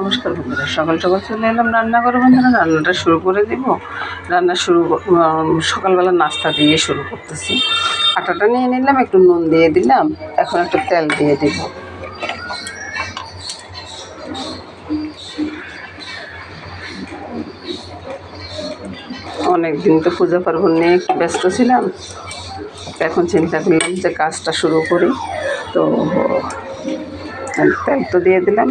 নমস্কার বন্ধুরা, সকাল সকাল চলে এলাম রান্না করে। বন্ধুরা, রান্নাটা শুরু করে দিব। রান্না শুরু সকালবেলা নাস্তা দিয়ে শুরু করতেছি। আটাটা নিয়ে নিলাম, একটু নুন দিয়ে দিলাম। এখন একটু তেল দিয়ে দিব। অনেক দিন তো পূজা পার্বণ নিয়ে ব্যস্ত ছিলাম। এখন চিন্তা করলাম যে কাজটা শুরু করি। তো তেল তো দিয়ে দিলাম।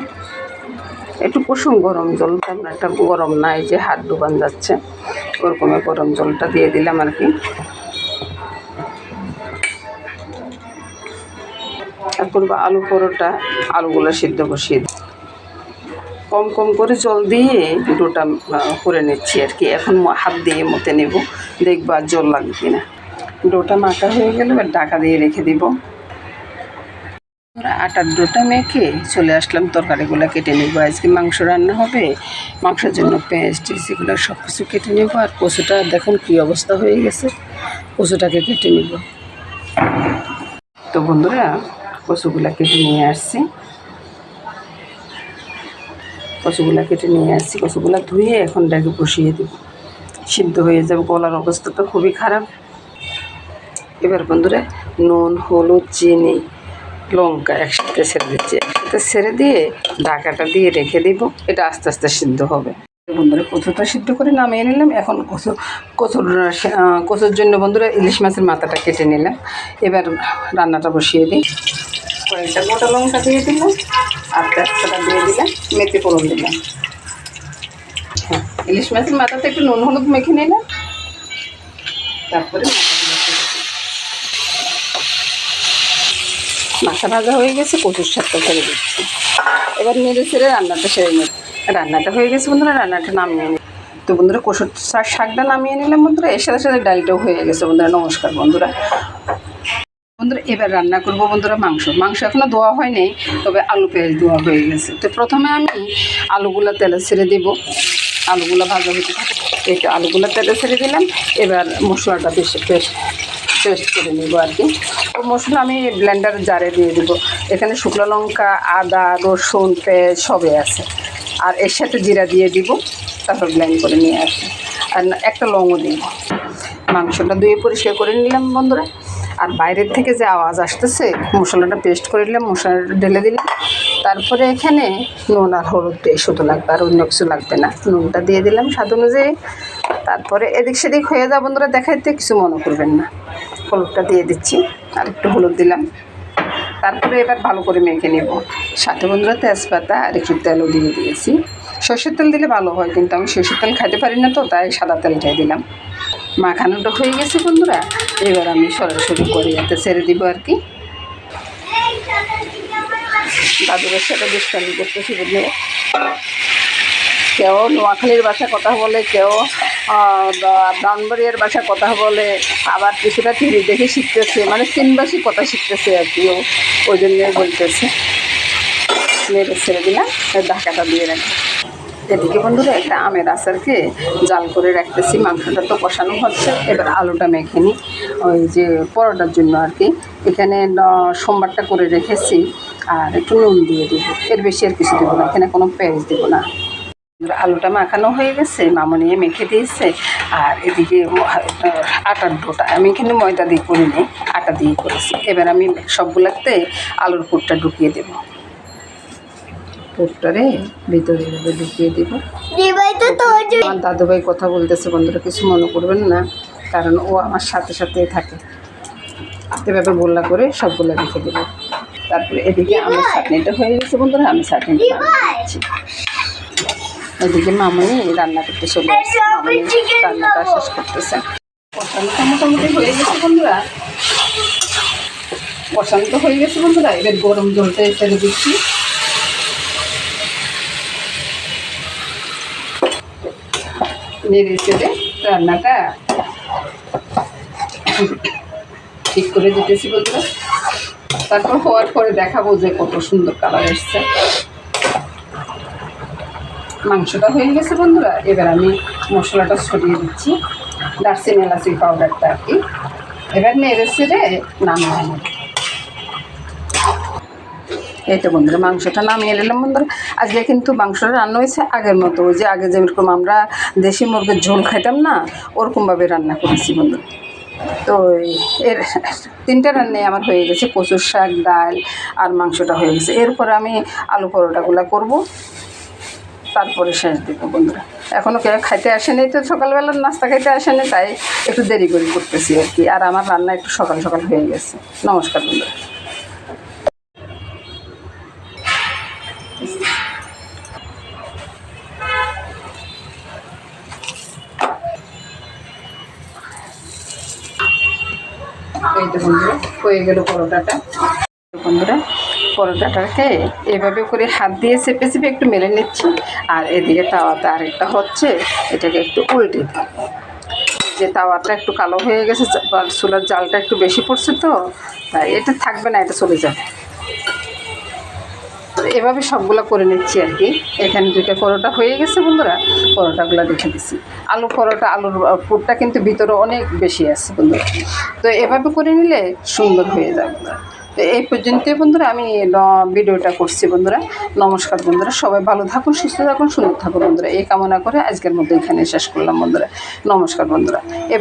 একটু কুসুম গরম জল একটা গরম নাই যে হাত ডুবান যাচ্ছে। ওরকমের গরম জলটা দিয়ে দিলাম আর কি। তারপর আলু পরোটা, আলুগুলো সিদ্ধ বসিয়ে। কম কম করে জল দিয়ে ডোটা করে নিচ্ছি আর কি। এখন হাত দিয়ে মতে নেব, দেখব আর জল লাগবে কিনা। ডোটা মাখা হয়ে গেলে এবার ঢাকা দিয়ে রেখে দিব। আমরা আটার ডোটা মেখে চলে আসলাম তরকারিগুলো কেটে নেব। আজকে মাংস রান্না হবে, মাংসের জন্য পেঁয়াজ সেগুলো সব কিছু কেটে নেব। আর কচুটা, দেখুন কী অবস্থা হয়ে গেছে, কচুটাকে কেটে নেব। তো বন্ধুরা, কচুগুলা কেটে নিয়ে আসছি। কচুগুলা কেটে নিয়ে আসছি, কচুগুলা ধুয়ে এখন ডাকে বসিয়ে দেব। সিদ্ধ হয়ে যাবে, গলার অবস্থা তো খুবই খারাপ। এবার বন্ধুরা, নুন, হলুদ, চিনি লঙ্কা একসাথে ছেড়ে দিচ্ছি, একসাথে ছেড়ে দিয়ে ঢাকাটা দিয়ে রেখে দিব। এটা আস্তে আস্তে সিদ্ধ হবে। বন্ধুরা, কচুটা সিদ্ধ করে নামিয়ে নিলাম। এখন কচু, কচুর কচুর জন্য বন্ধুরা ইলিশ মাছের মাথাটা কেটে নিলাম। এবার রান্নাটা বসিয়ে দিই। কয়েকটা গোটা লঙ্কা দিয়ে দিলাম, আর তেজপাতা দিয়ে দিলাম, মেথি ফোড়ন দিলাম। হ্যাঁ ইলিশ মাছের মাথাতে একটু নুন হলুদ মেখে নিলাম। তারপরে মাথা ভাজা হয়ে গেছে, কচুর শাকটা ছেড়ে দিচ্ছি। এবার নেড়ে ছেড়ে রান্নাটা সেরে নেব। রান্নাটা হয়ে গেছে বন্ধুরা, রান্নাটা নামিয়ে নিই। তো বন্ধুরা, কচুর শাক, শাকটা নামিয়ে নিলাম বন্ধুরা, এর সাথে সাথে ডালটাও হয়ে গেছে বন্ধুরা। নমস্কার বন্ধুরা। বন্ধুরা, এবার রান্না করব বন্ধুরা মাংস। মাংস এখনও ধোয়া হয়নি, তবে আলু পেঁয়াজ ধোয়া হয়ে গেছে। তো প্রথমে আমি আলুগুলো তেলে ছেড়ে দেব। আলুগুলো ভাজা হতে থাকে এই আলুগুলো তেলে ছেড়ে দিলাম। এবার মশলাটা বেশি পেস্ট করে নেব আর কি। তো মশলা আমি ব্লেন্ডার জারে দিয়ে দেবো। এখানে শুকনো লঙ্কা, আদা, রসুন, পেঁয়াজ সবই আছে। আর এর সাথে জিরা দিয়ে দিব, তারপর ব্লেন্ড করে নিয়ে আসি আর একটা লংও দিব। মাংসটা ধুয়ে পরিষ্কার করে নিলাম বন্ধুরা। আর বাইরের থেকে যে আওয়াজ আসতেছে, মশলাটা পেস্ট করে নিলাম মশলাটা ঢেলে দিলাম। তারপরে এখানে নুন আর হলুদ শুধু লাগবে, আর অন্য কিছু লাগবে না। নুনটা দিয়ে দিলাম স্বাদ অনুযায়ী। তারপরে এদিক সেদিক হয়ে যা বন্ধুরা, দেখাইতে কিছু মনে করবেন না। হলুদটা দিয়ে দিচ্ছি, আর একটু হলুদ দিলাম। তারপরে এবার ভালো করে মেখে নেব। সাথে বন্ধুরা তেজপাতা আর একটু তেলও দিয়ে দিয়েছি। সর্ষের তেল দিলে ভালো হয়, কিন্তু আমি সর্ষের তেল খাইতে পারি না তো, তাই সাদা তেলটাই দিলাম। মাখানোটা হয়ে গেছে বন্ধুরা, এবার আমি সরাসরি করে এতে ছেড়ে দিব আর কি। দাদুরের সাথে দুষ্টামি করতেছি বন্ধুরা। কেউ নোয়াখালীর ভাষা কথা বলে, কেউ আহ, বা- ব্রাহ্মণবাড়িয়ার ভাষা কথা বলে আবার কিছুটা টিভি দেখে শিখতেছে মানে চীনবাসী কথা শিখতেছে আর কি ও। ওই জন্য বলতেছে। নেড়ে ছেড়ে দিলাম ঢাকাটা দিয়ে রাখি এদিকে বন্ধুরা একটা আমের আচারকে জাল করে রাখতেছি মাংসটা তো কষানো হচ্ছে। এবার আলুটা মেখে নিই। ওই যে পরোটার জন্য আর কি। এখানে সোমবারটা করে রেখেছি। আর একটু নুন দিয়ে দিব। এর বেশি আর কিছু দেবো না। এখানে কোনো পেঁয়াজ দেবো না। আলুটা মাখানো হয়ে গেছে মামনিয়ে মেখে দিয়েছে আর এদিকে আটার ডোটা আমি কিন্তু ময়দা দিয়ে করিনি আটা দিয়ে করেছি। এবার আমি সবগুলাতে আলুর পুরটা ঢুকিয়ে দেব। পুরটারে ভিতরে ঢুকিয়ে দেব। আমার দাদুভাই কথা বলতেছে বন্ধুরা কিছু মনে করবেন না কারণ ও আমার সাথে সাথে থাকে। এভাবে গোল্লা করে সবগুলো রেখে দেবো। তারপরে এদিকে আমার চাটনিটা হয়ে গেছে বন্ধুরা আমি চাটনিটা দিচ্ছি। এদিকে মামনি রান্না করতে চলে আসছে। রান্নাটা শেষ করতেছে। মোটামুটি হয়ে গেছে বন্ধুরা। তো হয়ে গেছে বন্ধুরা এবার গরম জলটা ছেড়ে দিচ্ছি। নেড়ে চেড়ে রান্নাটা ঠিক করে দিতেছি বন্ধুরা। তারপর হওয়ার পরে দেখাবো যে কত সুন্দর কালার এসছে। মাংসটা হয়ে গেছে বন্ধুরা। এবার আমি মশলাটা ছড়িয়ে দিচ্ছি। দারচিনি, এলাচি পাউডারটা আর কি। এবার নেড়ে ছেড়ে নামিয়ে নেব। এই তো বন্ধুরা, মাংসটা নামিয়ে নিলাম বন্ধুরা। আজকে কিন্তু মাংসটা রান্না হয়েছে আগের মতো। ওই যে আগে যেরকম আমরা দেশি মুরগির ঝোল খাইতাম না, ওরকমভাবে রান্না করেছি বন্ধুরা। তো এর তিনটা রান্নাই আমার হয়ে গেছে, কচুর শাক, ডাল আর মাংসটা হয়ে গেছে। এরপরে আমি আলু পরোটাগুলো করব। তারপরে শেষ দিব বন্ধুরা। এখনও কেউ খাইতে আসেনি, তো সকালবেলার নাস্তা খাইতে আসেনি, তাই একটু দেরি করে করতেছি আর কি। আর আমার রান্না একটু সকাল সকাল হয়ে গেছে। নমস্কার বন্ধুরা। এই তো বন্ধুরা, হয়ে গেল পরোটাটা। বন্ধুরা পরোটাটাকে এভাবে করে হাত দিয়ে চেপে চেপে একটু মেলে নিচ্ছি। আর এদিকে তাওয়াতে আরেকটা হচ্ছে, এটাকে একটু উল্টে যে তাওয়াটা একটু কালো হয়ে গেছে চুলার জালটা একটু বেশি পড়ছে তো, তাই এটা থাকবে না, এটা চলে যাবে। এভাবে সবগুলো করে নিচ্ছি আর কি। এখানে দুইটা পরোটা হয়ে গেছে বন্ধুরা, পরোটাগুলো রেখে দিচ্ছি আলু পরোটা, আলুর পুরটা কিন্তু ভিতরে অনেক বেশি আছে বন্ধুরা। তো এভাবে করে নিলে সুন্দর হয়ে যাবে তো এই পর্যন্তই বন্ধুরা, আমি ভিডিওটা করছি বন্ধুরা। নমস্কার বন্ধুরা, সবাই ভালো থাকুন, সুস্থ থাকুন, সুন্দর থাকুন বন্ধুরা। এই কামনা করে আজকের মধ্যে এখানে শেষ করলাম বন্ধুরা। নমস্কার বন্ধুরা। এ